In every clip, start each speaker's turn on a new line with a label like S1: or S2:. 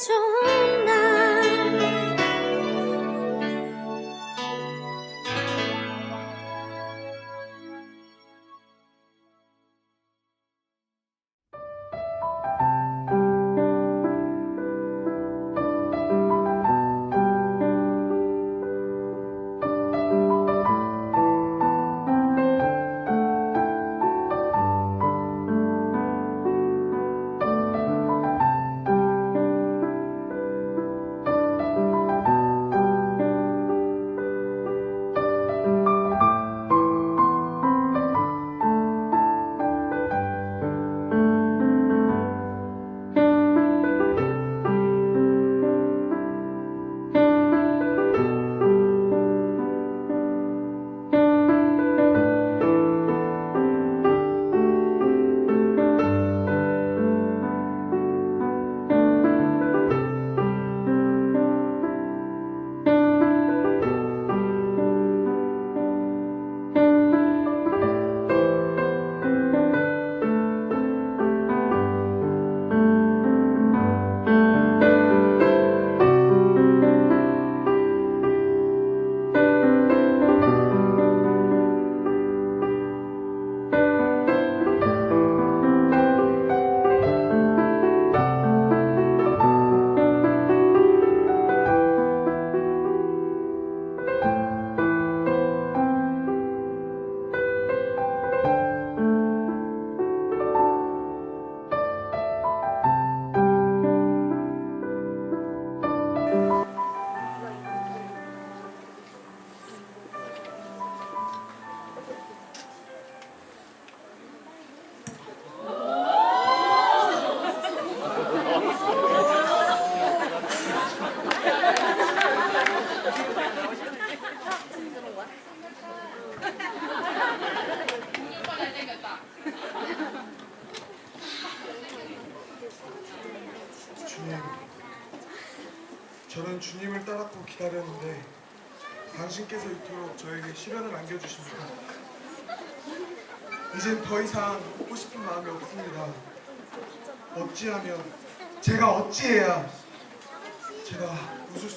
S1: 中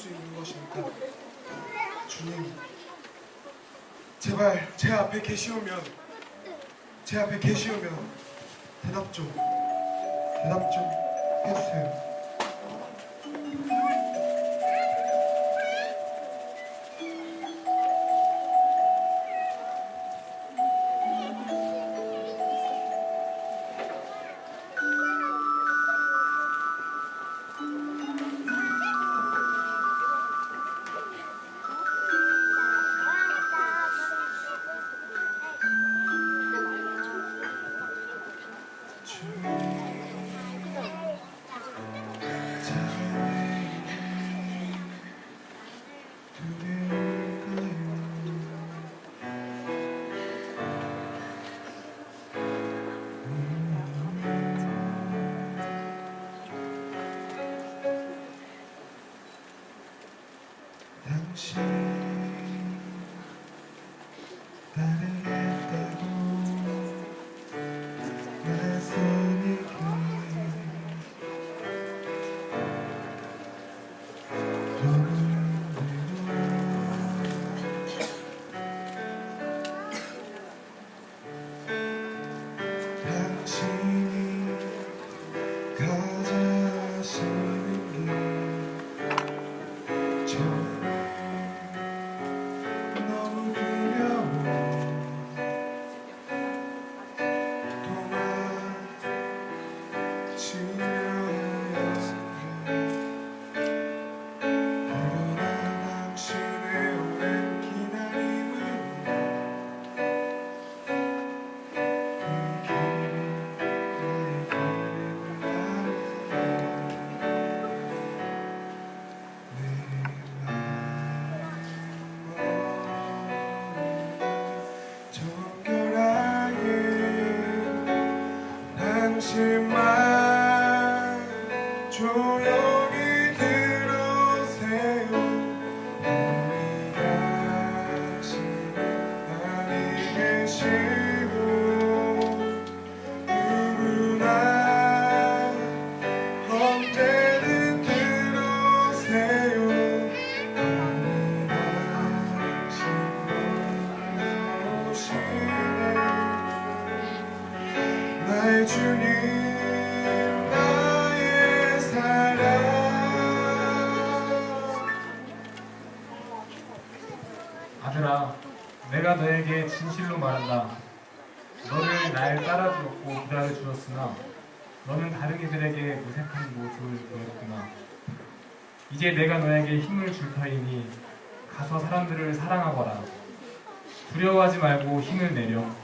S1: 수 있는 것입니까? 주님, 제발 제 앞에 계시오면, 제 앞에 계시오면 대답 좀, 대답 좀 해주세요.
S2: change.
S1: 아들아, 내가 너에게 진실로 말한다. 너를 날 따라주었고 기다려 주었으나 너는 다른 이들에게 무색한 모습을 보였구나. 이제 내가 너에게 힘을 줄 터이니 가서 사람들을 사랑하거라. 두려워하지 말고 힘을 내려.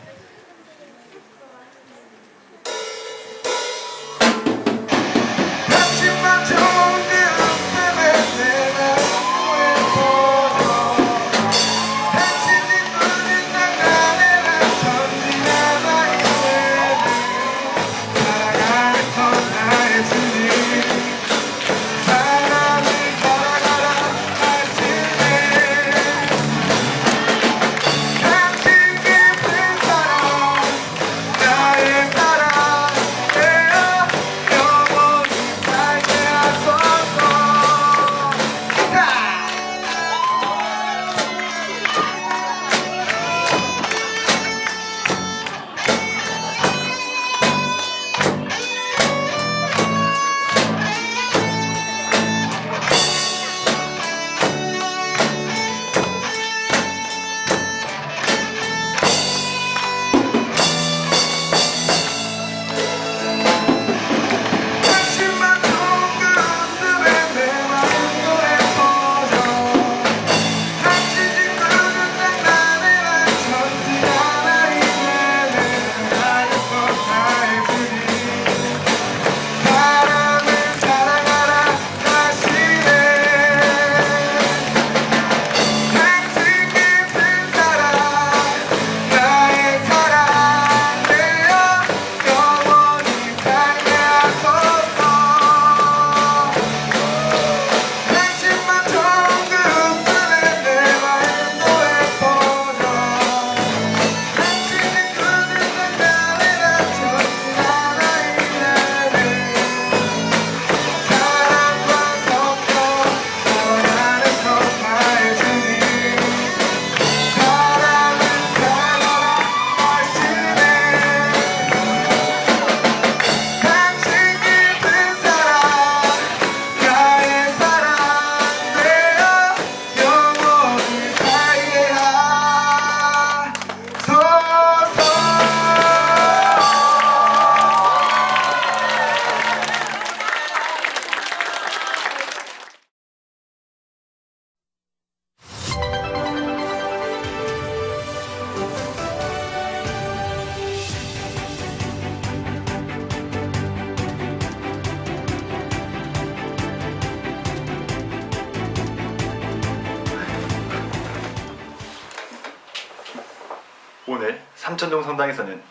S3: 성당에서는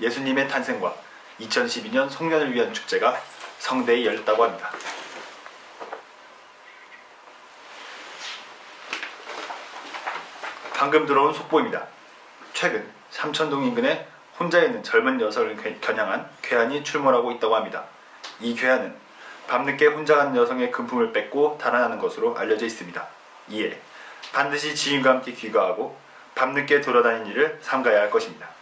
S3: 예수님의 탄생과 2012년 송년을 위한 축제가 성대히 열렸다고 합니다. 방금 들어온 속보입니다. 최근 삼천동 인근에 혼자 있는 젊은 여성을 겨- 겨냥한 괴한이 출몰하고 있다고 합니다. 이 괴한은 밤늦게 혼자 가는 여성의 금품을 뺏고 달아나는 것으로 알려져 있습니다. 이에 반드시 지인과 함께 귀가하고 밤늦게 돌아다니는 일을 삼가야 할 것입니다.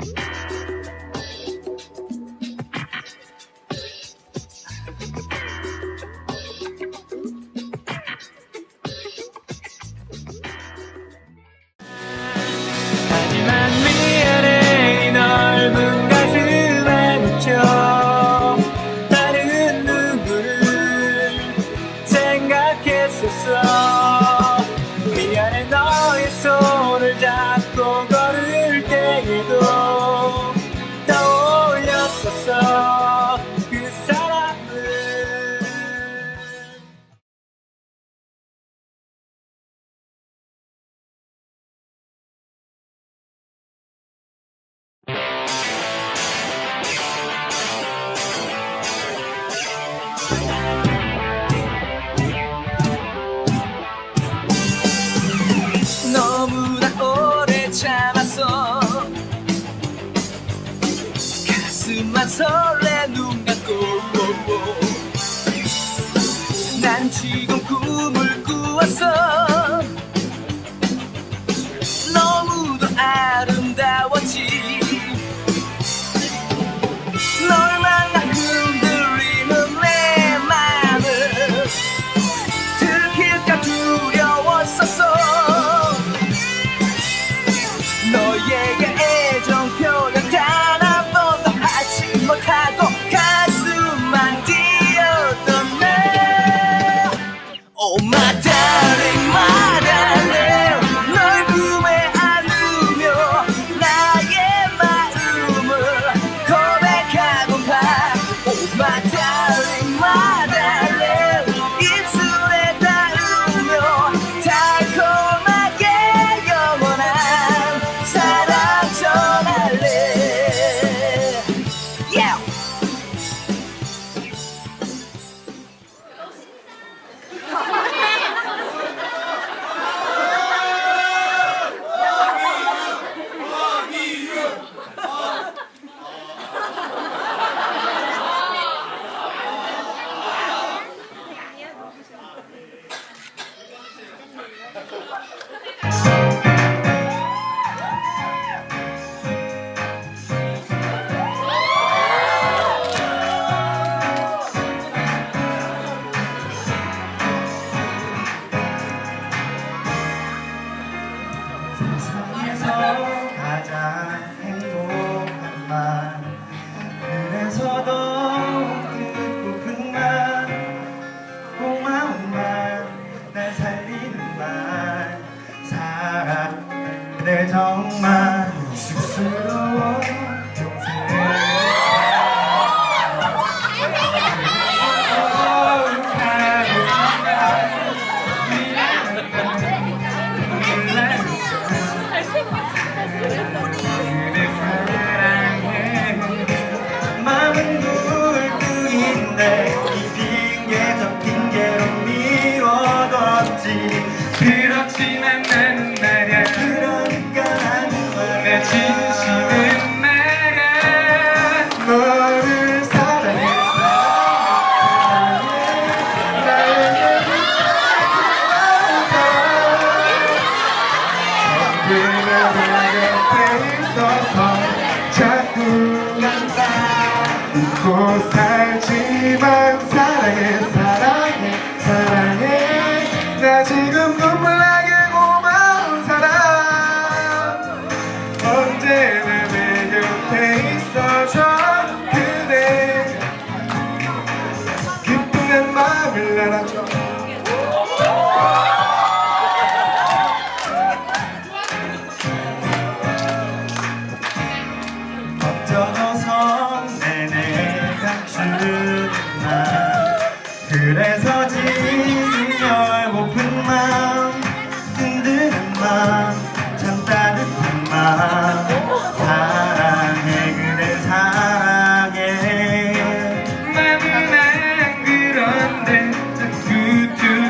S4: Thank you. 설레 눈 감고. 난 지금 꿈을 꾸었어. 너무도
S1: 아름다워지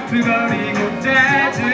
S2: 두거리
S1: 국제주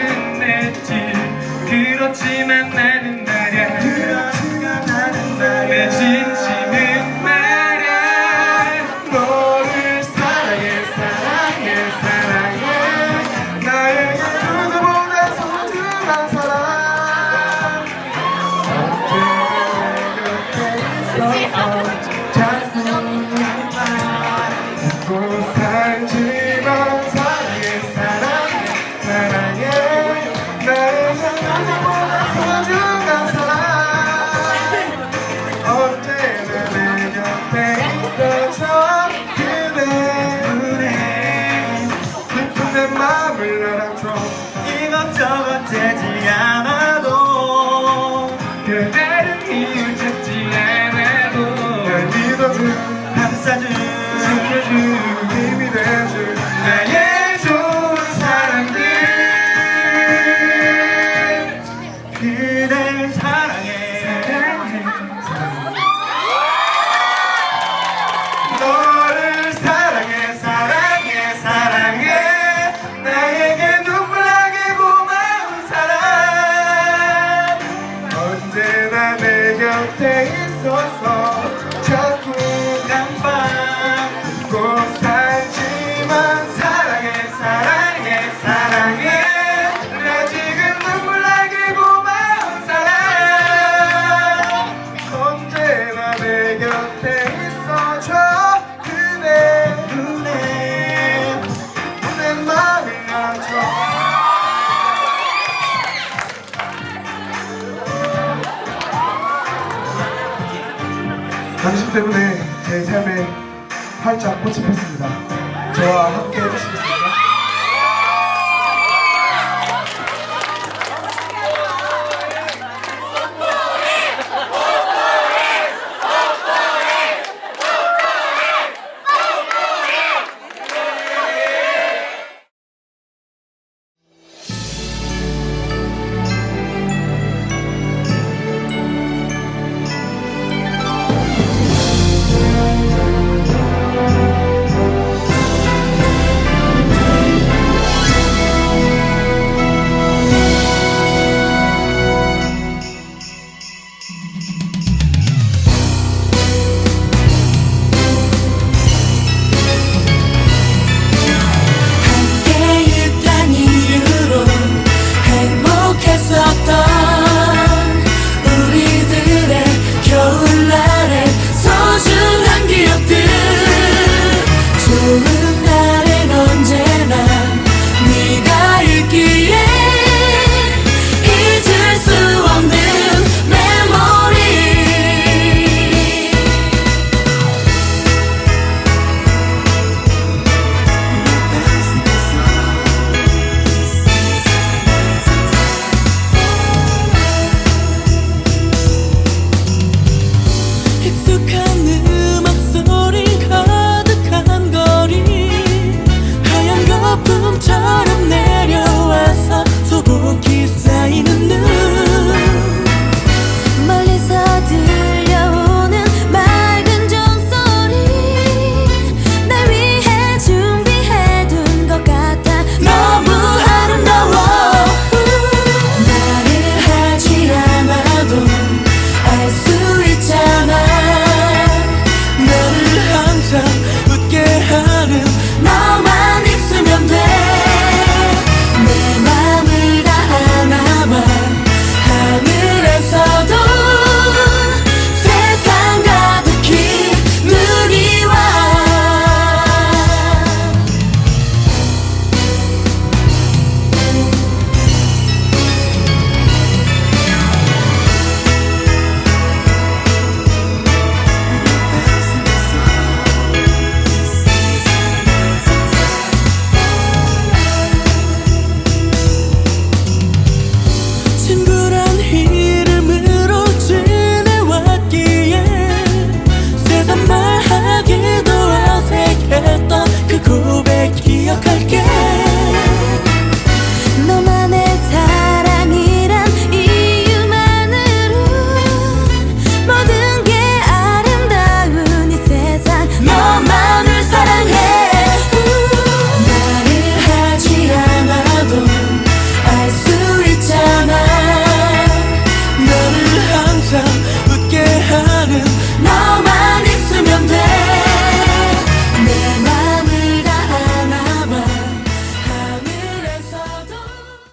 S1: joyful.